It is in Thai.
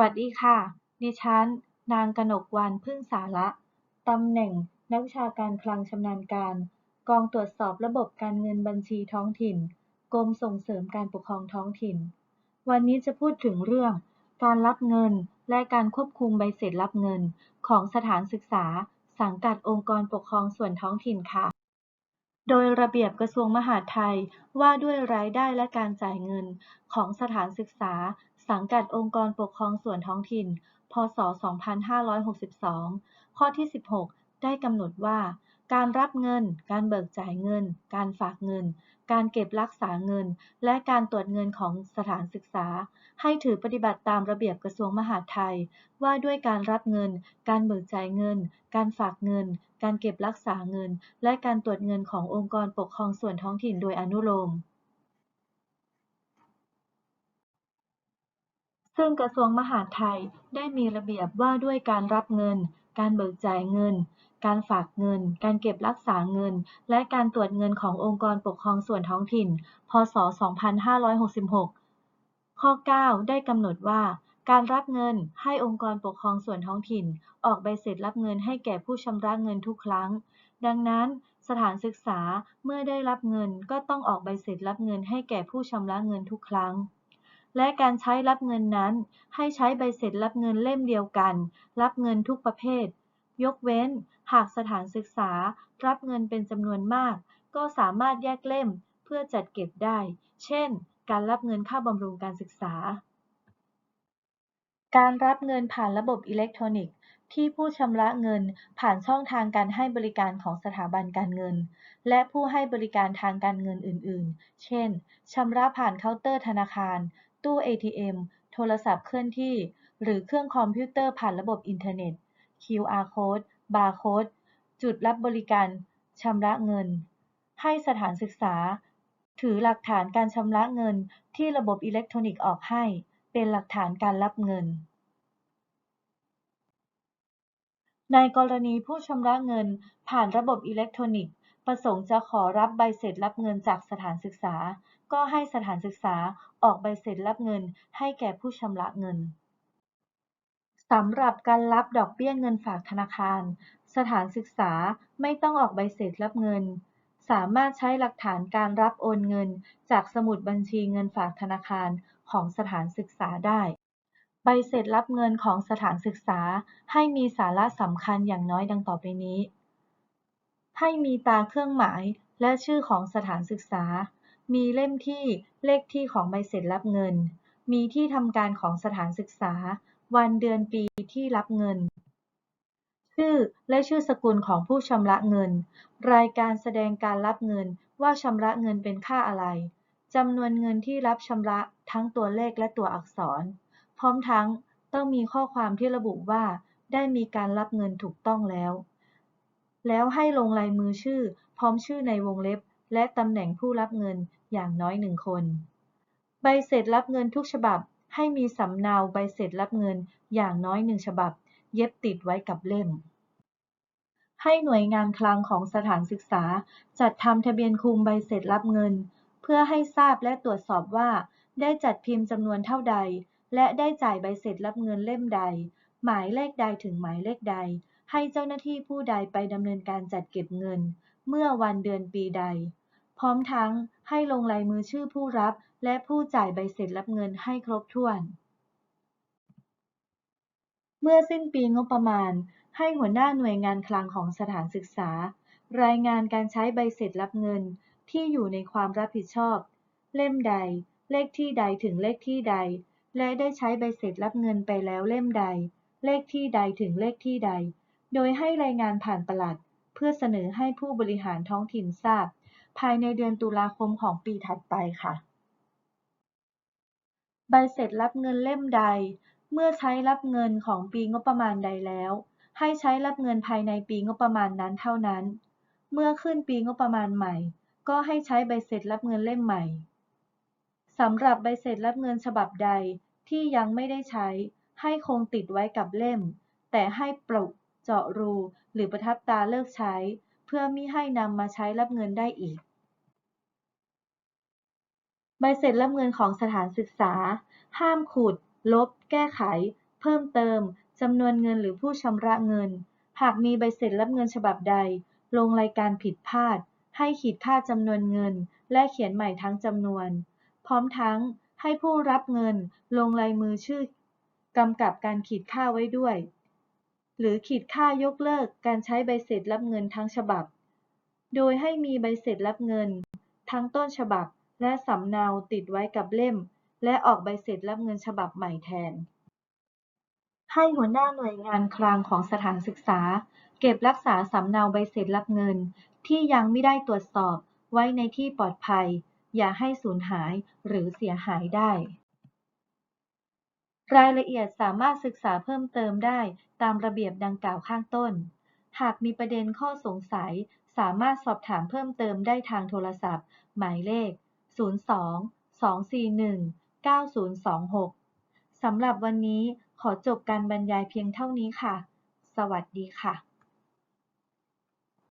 วัสดีค่ะ ดิฉัน นางกนกวรรณพึ่งสาระ ตำแหน่งนักวิชาการคลังชำนาญการ กองตรวจสอบระบบการเงินบัญชีท้องถิ่น กรมส่งเสริมการปกครองท้องถิ่น วันนี้จะพูดถึงเรื่อง การรับเงินและการควบคุมใบเสร็จรับเงิน ของสถานศึกษา สังกัดองค์กรปกครองส่วนท้องถิ่นค่ะ โดยระเบียบกระทรวงมหาดไทยว่าด้วยรายได้และการจ่ายเงินของสถานศึกษา สังกัดองค์กรปกครองส่วนท้องถิ่น พศ 2562 ข้อที่ 16 ได้กำหนดว่า การรับเงิน การเบิกจ่ายเงิน การฝากเงิน การเก็บรักษาเงิน และการตรวจเงินของสถานศึกษา ให้ถือปฏิบัติตามระเบียบกระทรวงมหาดไทย ว่าด้วยการรับเงิน การเบิกจ่ายเงิน การฝากเงิน การเก็บรักษาเงิน และการตรวจเงินขององค์กรปกครองส่วนท้องถิ่นโดยอนุโลม ซึ่งกระทรวงมหาดไทยได้มีระเบียบว่าด้วยการรับเงิน การเบิกจ่ายเงิน การฝากเงิน การเก็บรักษาเงิน และการตรวจเงินขององค์กรปกครองส่วนท้องถิ่น พศ 2566 ข้อ 9 ได้กำหนดว่า การรับเงินให้องค์กรปกครองส่วนท้องถิ่น ออกใบเสร็จรับเงินให้แก่ผู้ชำระเงินทุกครั้ง ดังนั้นสถานศึกษาเมื่อได้รับเงินก็ต้องออกใบเสร็จรับเงินให้แก่ผู้ชำระเงินทุกครั้ง และการใช้รับเงินนั้น ให้ใช้ใบเสร็จรับเงินเล่มเดียวกัน รับเงินทุกประเภท ยกเว้น หากสถานศึกษา รับเงินเป็นจำนวนมาก ก็สามารถแยกเล่มเพื่อจัดเก็บได้ เช่น การรับเงินค่าบำรุงการศึกษา การรับเงินผ่านระบบอิเล็กทรอนิกส์ที่ผู้ชำระเงินผ่านช่องทางการให้บริการของสถาบันการเงิน และผู้ให้บริการทางการเงินอื่น ๆ เช่น ชำระผ่านเคาน์เตอร์ธนาคาร ตู้ ATM โทรศัพท์เคลื่อนที่ หรือเครื่องคอมพิวเตอร์ผ่านระบบอินเทอร์เน็ต QR Code Barcode จุดรับบริการ ชำระเงิน ให้สถานศึกษา ถือหลักฐานการชำระเงินที่ระบบอิเล็กทรอนิกส์ออกให้ เป็นหลักฐานการรับเงิน ในกรณีผู้ชำระเงินผ่านระบบอิเล็กทรอนิกส์ ประสงค์จะขอรับใบเสร็จรับเงินจากสถานศึกษา ก็ให้สถานศึกษาออกใบเสร็จรับเงินให้แก่ผู้ชำระเงินสำหรับการรับดอกเบี้ยเงินฝากธนาคาร สถานศึกษาไม่ต้องออกใบเสร็จรับเงิน สามารถใช้หลักฐานการรับโอนเงิน จากสมุดบัญชีเงินฝากธนาคารของสถานศึกษาได้ ใบเสร็จรับเงินของสถานศึกษาให้มีสาระสำคัญอย่างน้อยดังต่อไปนี้ ให้มีตาเครื่องหมายและชื่อของสถานศึกษา มีเล่มที่เลขที่ของใบเสร็จรับเงิน มีที่ทำการของสถานศึกษา วันเดือนปีที่รับเงิน ชื่อและชื่อสกุลของผู้ชำระเงิน รายการแสดงการรับเงินว่าชำระเงินเป็นค่าอะไรจำนวนเงินที่รับชำระทั้งตัวเลขและตัวอักษร พร้อมทั้งต้องมีข้อความที่ระบุว่าได้มีการรับเงินถูกต้องแล้ว แล้วให้ลงลายมือชื่อ พร้อมชื่อในวงเล็บ และตำแหน่งผู้รับเงินอย่างน้อยหนึ่งคน ใบเสร็จรับเงินทุกฉบับ ให้มีสำเนาใบเสร็จรับเงินอย่างน้อยหนึ่งฉบับ เย็บติดไว้กับเล่ม ให้หน่วยงานคลังของสถานศึกษา จัดทำทะเบียนคุมใบเสร็จรับเงิน เพื่อให้ทราบและตรวจสอบว่า ได้จัดพิมพ์จำนวนเท่าใด และได้จ่ายใบเสร็จรับเงินเล่มใด หมายเลขใดถึงหมายเลขใด ให้เจ้าหน้าที่ผู้ใดไปดำเนินการจัดเก็บเงิน เมื่อวันเดือนปีใด พร้อมทั้งให้ลงลายมือชื่อผู้รับ และผู้จ่ายใบเสร็จรับเงินให้ครบถ้วน เมื่อสิ้นปีงบประมาณ ให้หัวหน้าหน่วยงานคลังของสถานศึกษา รายงานการใช้ใบเสร็จรับเงินที่อยู่ในความรับผิดชอบ เล่มใด เลขที่ใดถึงเลขที่ใด และได้ใช้ใบเสร็จรับเงินไปแล้วเล่มใด เลขที่ใดถึงเลขที่ใด โดยให้รายงานผ่านปลัด เพื่อเสนอให้ผู้บริหารท้องถิ่นทราบ ภายในเดือนตุลาคมของปีถัดไปค่ะ ใบเสร็จรับเงินเล่มใด เมื่อใช้รับเงินของปีงบประมาณใดแล้ว ให้ใช้รับเงินภายในปีงบประมาณนั้นเท่านั้น เมื่อขึ้นปีงบประมาณใหม่ ก็ให้ใช้ใบเสร็จรับเงินเล่มใหม่สำหรับใบเสร็จรับเงินฉบับใดที่ยังไม่ได้ใช้ ให้คงติดไว้กับเล่ม แต่ให้ปลุก เจาะรู หรือประทับตาเลิกใช้ เพื่อมิให้นำมาใช้รับเงินได้อีก ใบเสร็จรับเงินของสถานศึกษา ห้ามขูดลบ แก้ไข เพิ่มเติมจำนวนเงินหรือผู้ชำระเงิน หากมีใบเสร็จรับเงินฉบับใด ลงรายการผิดพลาด ให้ขีดค่าจำนวนเงิน และเขียนใหม่ทั้งจำนวน พร้อมทั้งให้ผู้รับเงินลงลายมือชื่อกำกับการขีดค่าไว้ด้วย หรือขีดค่ายกเลิกการใช้ใบเสร็จรับเงินทั้งฉบับ โดยให้มีใบเสร็จรับเงิน ทั้งต้นฉบับ และสำเนาติดไว้กับเล่ม และออกใบเสร็จรับเงินฉบับใหม่แทน ให้หัวหน้าหน่วยงานคลังของสถานศึกษา เก็บรักษาสำเนาใบเสร็จรับเงิน ที่ยังไม่ได้ตรวจสอบไว้ในที่ปลอดภัย อย่าให้สูญหายหรือเสียหายได้ รายละเอียดสามารถศึกษาเพิ่มเติมได้ตามระเบียบดังกล่าวข้างต้น หากมีประเด็นข้อสงสัย สามารถสอบถามเพิ่มเติมได้ทางโทรศัพท์ หมายเลข 02 241 9026 สำหรับวันนี้ขอจบการบรรยายเพียงเท่านี้ค่ะ สวัสดีค่ะ